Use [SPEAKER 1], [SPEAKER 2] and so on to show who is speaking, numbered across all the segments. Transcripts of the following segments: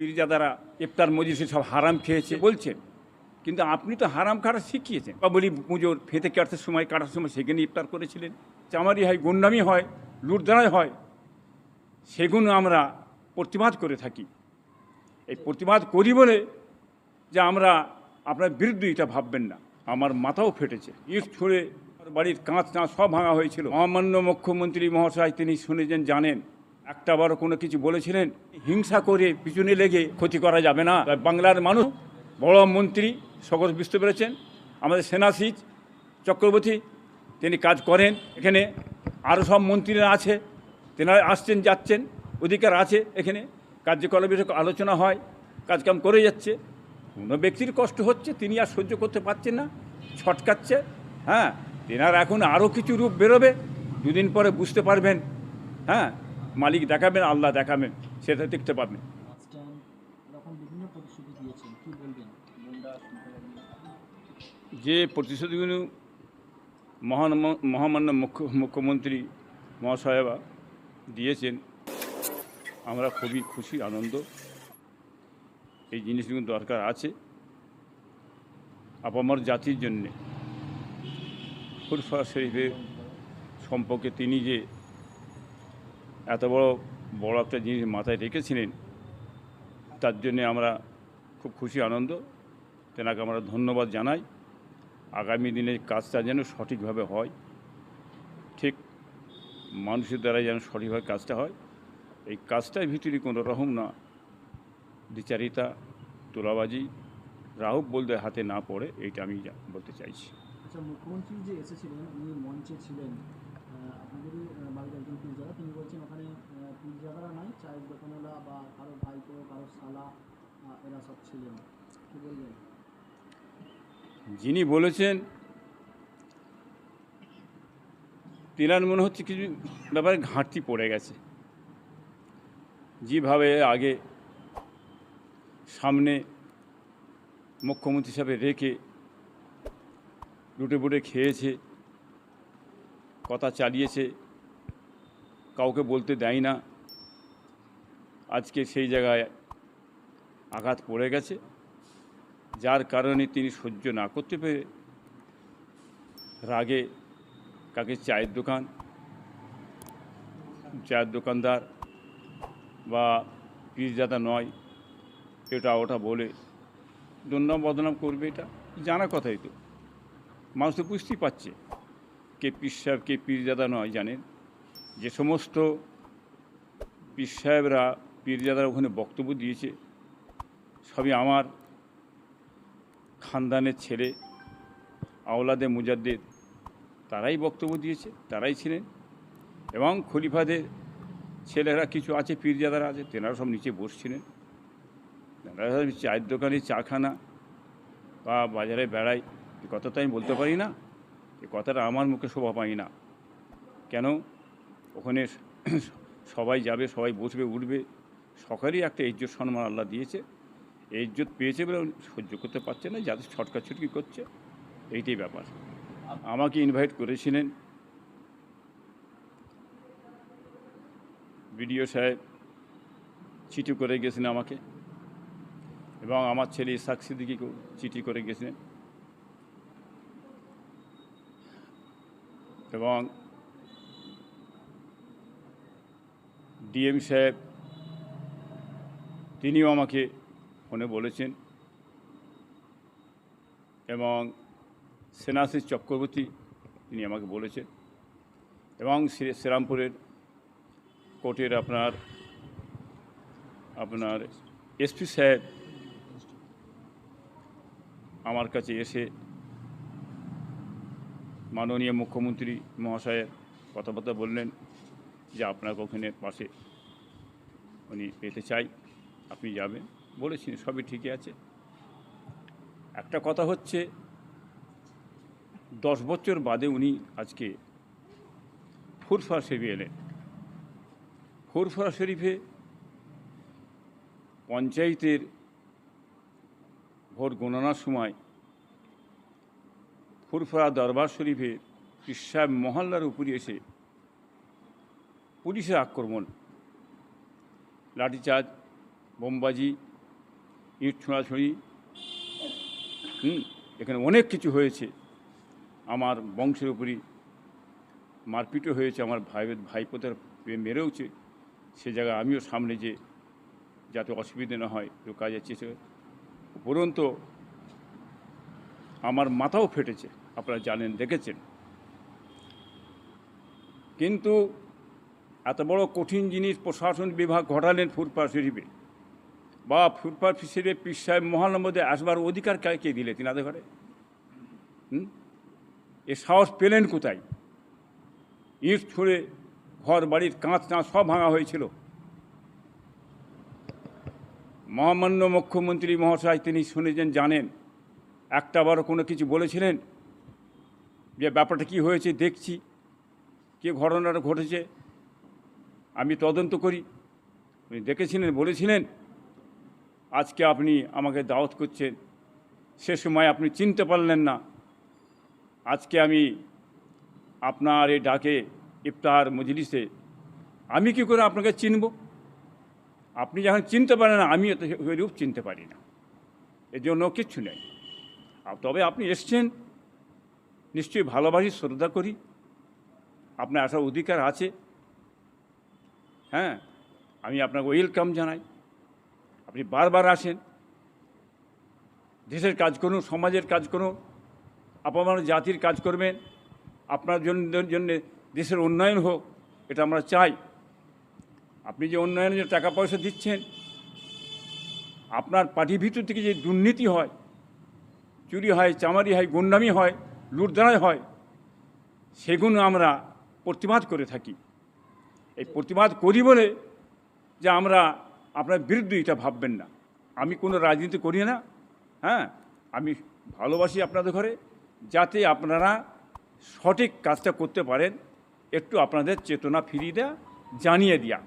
[SPEAKER 1] পীরজাদারা ইফতার মজলিসে সব হারাম খেয়েছে। বলছেন, কিন্তু আপনি তো হারাম কাটা শিখিয়েছেন। বা বলি পুজোর ফেতে কাটার সময় কাটার সময় সেখানে ইফতার করেছিলেন। চামারি হয়, গুন্ডামি হয়, লুটদারাই হয় সেগুলো আমরা প্রতিবাদ করে থাকি। এই প্রতিবাদ করি বলে যে আমরা আপনার বিরুদ্ধে এটা ভাববেন না। আমার মাথাও ফেটেছে। ইট ছুঁড়ে বাড়ির কাঁচ টাঁচ সব ভাঙা হয়েছিল। অমান্য মুখ্যমন্ত্রী মহাশয় তিনি শুনেছেন, জানেন একটা বারও কোনো কিছু বলেছিলেন, হিংসা করে পিছনে লেগে ক্ষতি করা যাবে না। বাংলার মানুষ, বড় মন্ত্রী সকল বুঝতে পেরেছেন, আমাদের সেনাশিজ চক্রবর্তী, তিনি কাজ করেন। এখানে আরও সব মন্ত্রীরা আছে তেনারা আসছেন, যাচ্ছেন, অধিকার আছে এখানে। কার্যকলাপ বিষয়ে আলোচনা হয়, কাজকাম করে যাচ্ছে। কোনো ব্যক্তির কষ্ট হচ্ছে, তিনি আর সহ্য করতে পারছেন না, ছটকাচ্ছে হ্যাঁ? তেনার এখন আরও কিছু রূপ বেরোবে, দুদিন পরে বুঝতে পারবেন হ্যাঁ? মালিক দেখাবেন, আল্লাহ দেখাবেন, সেটা দেখতে পাবেন যে প্রতিশ্রুতিগুলো মহান মহামান্য মুখ্য, মুখ্যমন্ত্রী মহাশয়েবা দিয়েছেন, আমরা খুবই খুশি, আনন্দ। এই জিনিসগুলো দরকার আছে আপামর জাতির জন্যে। ফুরফা শরীফের সম্পর্কে তিনি যে এত বড় বড় একটা জিনিস মাথায় রেখেছিলেন, তার জন্যে আমরা খুব খুশি, আনন্দ। তেনাকে আমরা ধন্যবাদ জানাই। আগামী দিনে কাজটা যেন সঠিকভাবে হয়, ঠিক মানুষের দ্বারা যেন সঠিকভাবে কাজটা হয়। এই কাজটার ভিতরে কোনো রকম না, দ্বিচারিতা, তোলাবাজি, রাহুক বলতে হাতে না পড়ে, এইটা আমি বলতে চাইছি।
[SPEAKER 2] আচ্ছা মুখ্যমন্ত্রী যে এসেছিলেন, উনি মঞ্চে ছিলেন আহ, আপনাদেরই আহ, বাড়ির একজন পীরজাদা তিনি বলছেন ওখানে আহ, পীরজাদারা নাই চায়ের দোকানওয়ালা বা কারও ভাইপো কারও শালা আহ, এরা সব ছিলেন কি বলবেন
[SPEAKER 1] যিনি বলেছেন তিনার মনে হচ্ছে কিছু ব্যাপারে ঘাটতি পড়ে গেছে। যেভাবে আগে সামনে মুখ্যমন্ত্রী হিসাবে রেখে লুটে বুটে খেয়েছে, কথা চালিয়েছে, কাউকে বলতে দেয় না, আজকে সেই জায়গায় আঘাত পড়ে গেছে। যার কারণে তিনি সহ্য না করতে পেরে রাগে কাকে চায়ের দোকান, চায়ের দোকানদার বা পীরজাদা নয়, এটা ওটা বলে দুর্নাম বদনাম করবে এটা জানা কথাই তো। মানুষ তো বুঝতেই পারছে কে পীর সাহেব, কে পীরজাদা নয় জানেন। যে সমস্ত পীর সাহেবরা পীরজাদার ওখানে বক্তব্য দিয়েছে, সবই আমার খানদানের ছেলে, আওলাদে মুজাদ্দের তারাই বক্তব্য দিয়েছে, তারাই ছিলেন। এবং খলিফাদের ছেলেরা কিছু আছে, পীরজাদারা আছে, তেনারা সব নিচে বসছিলেন। চায়ের দোকানে চা খানা বা বাজারে বেড়াই এ কথা তো আমি বলতে পারি না, এ কথাটা আমার মুখে শোভা পাই না। কেন? ওখানে সবাই যাবে, সবাই বসবে, উঠবে। সকালেই একটা ইজ্জত সম্মান আল্লাহ দিয়েছে। এই ইজ্জত পেয়েছে বলে সহ্য করতে পারছে না, যাদের ছটকা ছটকি করছে, এইটাই ব্যাপার। আমাকে ইনভাইট করেছিলেন। বিডিও সাহেব চিঠি করে গেছেন আমাকে এবং আমার ছেলে ইসাক সিদ্দিকিকেও চিঠি করে গেছিলেন এবং ডিএম সাহেব, তিনিও আমাকে ফোনে বলেছেন, এবং সেনাশিস চক্রবর্তী তিনি আমাকে বলেছেন, এবং শ্রী- শ্রীরামপুরের কোর্টের আপনার আপনার এসপি সাহেব আমার কাছে এসে মাননীয় মুখ্যমন্ত্রী মহাশয়ের কথাবার্তা বললেন যে আপনার ওখানে পাশে উনি পেতে চাই, আপনি যাবেন। বলেছেন সবই ঠিকই আছে। একটা কথা হচ্ছে, দশ বছর বাদে উনি আজকে ফুরফা শরীফে এলেন। ফুরফা শরীফে পঞ্চায়েতের ভোট গণনার সময় ফুরফুরা দরবার শরীফে পিসাব মহল্লার উপরে এসে পুলিশের আক্রমণ, লাঠিচার্জ, বোমবাজি ইট ছোঁড়াছুঁড়ি হুম, এখানে অনেক কিছু হয়েছে। আমার বংশের উপরই মারপিটও হয়েছে, আমার ভাই ভাইপোদের মেরেওছে। সে জায়গায় আমিও সামনে যে যাতে অসুবিধে না হয়, তো কাজের চেষ্টা উপরন্ত আমার মাথাও ফেটেছে, আপনারা জানেন, দেখেছেন। কিন্তু এত বড় কঠিন জিনিস প্রশাসন বিভাগ ঘটালেন ফুটপাথ শরীফে। বা ফুটপাথ শরীফে পীর সাহেব মধ্যে আসবার অধিকার কে দিলে? তিনাদের ঘরে? হুম? এ সাহস পেলেন কোথায়? ইট ছুঁড়ে ঘর, বাড়ির কাঁচ টাঁচ সব ভাঙা হয়েছিল। মহামান্য মুখ্যমন্ত্রী মহাশয় তিনি শুনেছেন, জানেন। একটা বারো কোনো কিছু বলেছিলেন যে ব্যাপারটা কি হয়েছে, দেখছি। কে ঘটনাটা ঘটেছে? আমি তদন্ত করি। উনি দেখেছিলেন, বলেছিলেন আজকে আপনি আমাকে দাওয়াত করছেন। সে সময় আপনি চিনতে পারলেন না। আজকে আমি আপনার এই ডাকে ইফতার মজলিসে, আমি কি করে আপনাকে চিনব? আপনি যখন চিনতে পারেন না, আমিও তো ওই রূপ চিনতে পারি না। এর জন্য কিচ্ছু নেই তবে আপনি এসছেন। নিশ্চয়ই ভালোবাসি, শ্রদ্ধা করি। আপনার আসার অধিকার আছে। হ্যাঁ আমি আপনাকে ওয়েলকাম জানাই। আপনি বারবার আসেন, দেশের কাজ করুন, সমাজের কাজ করুন আপনার জাতির কাজ করবেন, আপনার জন্য দেশের উন্নয়ন হোক, এটা আমরা চাই। আপনি যে উন্নয়নের যে টাকা পয়সা দিচ্ছেন, আপনার পার্টির ভিতর থেকে যে দুর্নীতি হয়, চুরি হয়, চামারি হয়, গুন্ডামি হয় লুটদাঁড়াই হয়, সেগুলো আমরা প্রতিবাদ করে থাকি। এই প্রতিবাদ করি বলে যে আমরা আপনার বিরুদ্ধে এটা ভাববেন না। আমি কোনো রাজনীতি করি না হ্যাঁ? আমি ভালোবাসি আপনাদের ঘরে যাতে আপনারা সঠিক কাজটা করতে পারেন একটু আপনাদের চেতনা ফিরিয়ে দেওয়া জানিয়ে দেওয়া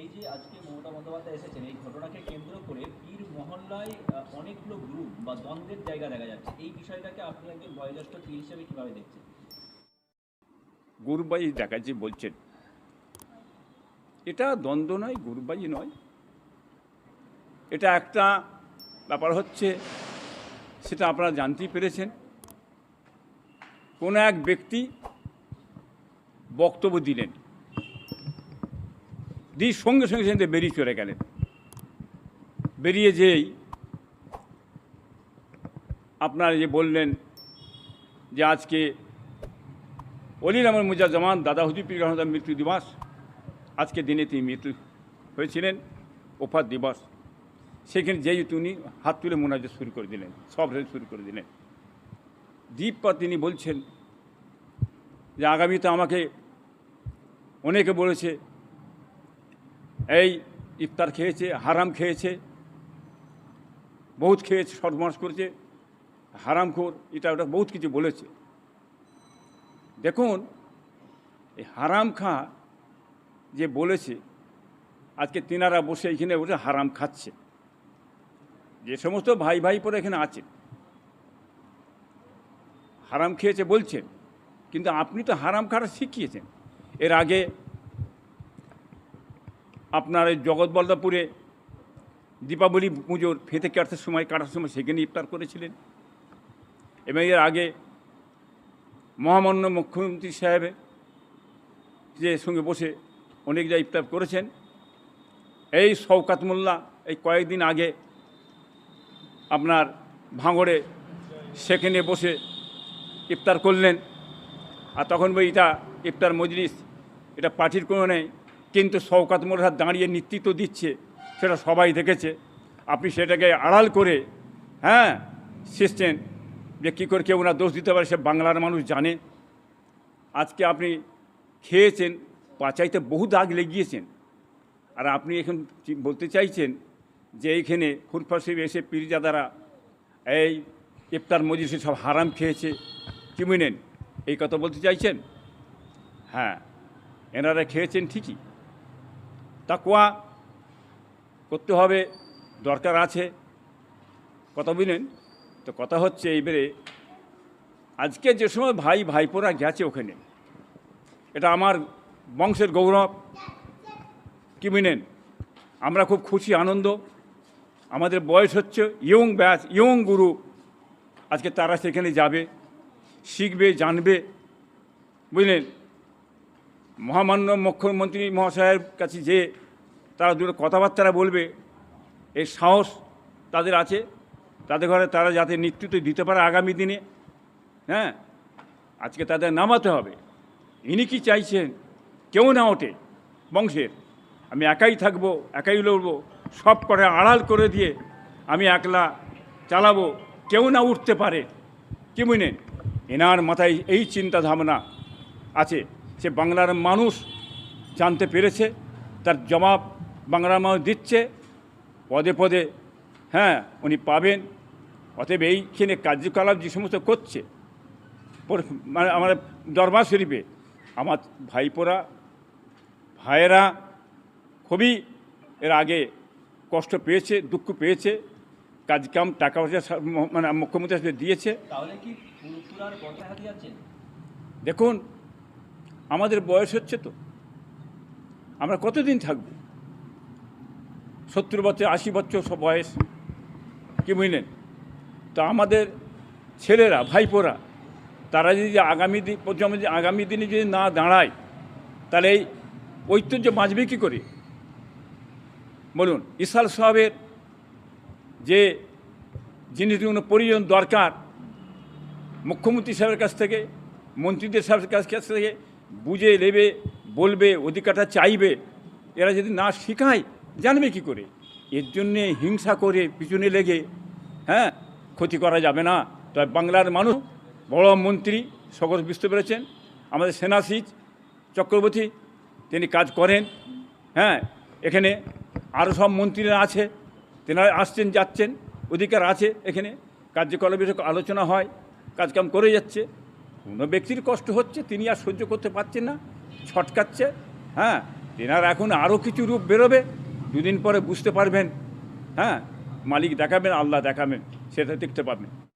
[SPEAKER 3] এই যে আজকে মমতা বন্দ্যোপাধ্যায় এসেছেন এই ঘটনাকে কেন্দ্র করে পীর মহল্লায় অনেকগুলো গ্রুপ বা দ্বন্দ্বের জায়গা দেখা যাচ্ছে। এই বিষয়টাকে আপনি একজন বয়োজ্যেষ্ঠ পীর হিসেবে কীভাবে দেখছেন?
[SPEAKER 1] গুরুবাই দেখাচ্ছে বলছেন এটা দ্বন্দ্ব নয় গুরুবাই নয়। এটা একটা ব্যাপার হচ্ছে, সেটা আপনারা জানতেই পেরেছেন। কোনো এক ব্যক্তি বক্তব্য দিলেন, দিয়ে সঙ্গে সঙ্গে থেকে বেরিয়ে চলে গেলেন। বেরিয়ে যেই আপনারা যে বললেন যে আজকে অলির আমার মুজাজ্জামান দাদা হুজুর পীর মৃত্যু দিবস আজকে দিনে তিনি মৃত্যু হয়েছিলেন, ওফাত দিবস। সেখানে যেই তিনি হাত তুলে মোনাজত শুরু করে দিলেন, সব শুরু করে দিলেন। দ্বীপ পর তিনি বলছেন যে আগামীতে আমাকে অনেকে বলেছে, এই ইফতার খেয়েছে, হারাম খেয়েছে, বহুত খেয়েছে, সর্বনাশ করেছে হারামখোর এটা ওটা বহুত কিছু বলেছে। দেখুন, এই হারাম খা যে বলেছে, আজকে তিনারা বসে এখানে বসে হারাম খাচ্ছে। যে সমস্ত ভাই ভাই পরে এখানে আছেন, হারাম খেয়েছে বলছেন, কিন্তু আপনি তো হারাম খাওয়া শিখিয়েছেন। এর আগে আপনার এই জগৎবল্লভপুরে দীপাবলি পুজোর ফেতে কাটার সময় কাটার সময় সেখানে ইফতার করেছিলেন। এবং এর আগে মহামান্য মুখ্যমন্ত্রী সাহেবের যে সঙ্গে বসে অনেক যা ইফতার করেছেন। এই শওকাত মোল্লা এই কয়েকদিন আগে আপনার ভাঙড়ে সেখানে বসে ইফতার করলেন। আর তখন বই এটা ইফতার মজলিস, এটা পার্টির কোনো নেই। কিন্তু শওকাত মোল্লা দাঁড়িয়ে নেতৃত্ব দিচ্ছে, সেটা সবাই দেখেছে। আপনি সেটাকে আড়াল করে হ্যাঁ সিস্টেম যে কী করে কেউ না দোষ দিতে পারে, সে বাংলার মানুষ জানে। আজকে আপনি খেয়েছেন পাচাইতে বহু দাগ লেগিয়েছেন। আর আপনি এখন বলতে চাইছেন যে এইখানে ফুরফাসিব এসে পীরজাদারা এই ইফতার মজলিসে সব হারাম খেয়েছে, কি বুঝলেন এই কথা বলতে চাইছেন? হ্যাঁ এনারা খেয়েছেন ঠিকই। তাকুয়া করতে হবে, দরকার আছে। কথা বুঝলেন? তো কথা হচ্ছে এইবারে আজকে যে সময় ভাই ভাইপোরা গেছে ওখানে, এটা আমার বংশের গৌরব, কি বুঝলেন আমরা খুব খুশি, আনন্দ। আমাদের বয়স হচ্ছে ইয়ং ব্যাচ ইয়ং গুরু। আজকে তারা সেখানে যাবে, শিখবে, জানবে। বুঝলেন? মহামান্য মুখ্যমন্ত্রী মহাশয়ের কাছে যে তারা দুটো কথাবার্তা বলবে এই সাহস তাদের আছে। তাদের ঘরে তারা যাতে নেতৃত্ব দিতে পারে আগামী দিনে হ্যাঁ? আজকে তাদের নামাতে হবে। ইনি কি চাইছেন? কেউ না ওঠে। বংশের। আমি একাই থাকব, একাই লড়বো, সব করে আড়াল করে দিয়ে আমি একলা চালাবো, কেউ না উঠতে পারে। কি বুঝলেন এনার মাথায় এই চিন্তা ভাবনা আছে। সে বাংলার মানুষ জানতে পেরেছে, তার জবাব বাংলার মানুষ দিচ্ছে। পদে পদে হ্যাঁ উনি পাবেন। অতএব এইখানে কার্যকলাপ যে সমস্ত করছে মানে আমার দরবার শরীফে, আমার ভাইপোরা ভাইয়েরা খুবই এর আগে কষ্ট পেয়েছে দুঃখ পেয়েছে কাজকাম টাকা পয়সা মানে মুখ্যমন্ত্রী দিয়েছে। দেখুন আমাদের বয়স হচ্ছে তো। আমরা কতদিন থাকব? সত্তর বছর আশি বছর সব বয়স কি বুঝলেন? তো আমাদের ছেলেরা ভাইপোরা তারা যদি আগামী দিন আগামী দিনে যদি না দাঁড়ায় তাহলে এই ঐতিহ্য বাঁচবে কী করে? বলুন, ইসাল সাহেবের যে জিনিসগুলো প্রয়োজন দরকার, মুখ্যমন্ত্রী সাহেবের কাছ থেকে, মন্ত্রীদের সাহেবের কাছ থেকে বুঝে নেবে, বলবে, অধিকারটা চাইবে, এরা যদি না শেখায়, জানবে কি করে? এর জন্যে হিংসা করে পিছনে লেগে হ্যাঁ ক্ষতি করা যাবে না। তবে বাংলার মানুষ, বড় মন্ত্রী সকল বুঝতে পেরেছেন আমাদের সেনাশিজ চক্রবর্তী তিনি কাজ করেন হ্যাঁ এখানে আরও সব মন্ত্রীরা আছে তেনারা আসছেন, যাচ্ছেন, অধিকার আছে এখানে কার্যকলাপের বিষয়ে আলোচনা হয়, কাজকাম করে যাচ্ছে। কোনো ব্যক্তির কষ্ট হচ্ছে, তিনি আর সহ্য করতে পারছেন না, ছটকাচ্ছে হ্যাঁ তেনার এখন আরও কিছু রূপ বেরোবে, দুদিন পরে বুঝতে পারবেন হ্যাঁ মালিক দেখাবেন, আল্লাহ দেখাবেন, সেটা দেখতে পাবেন।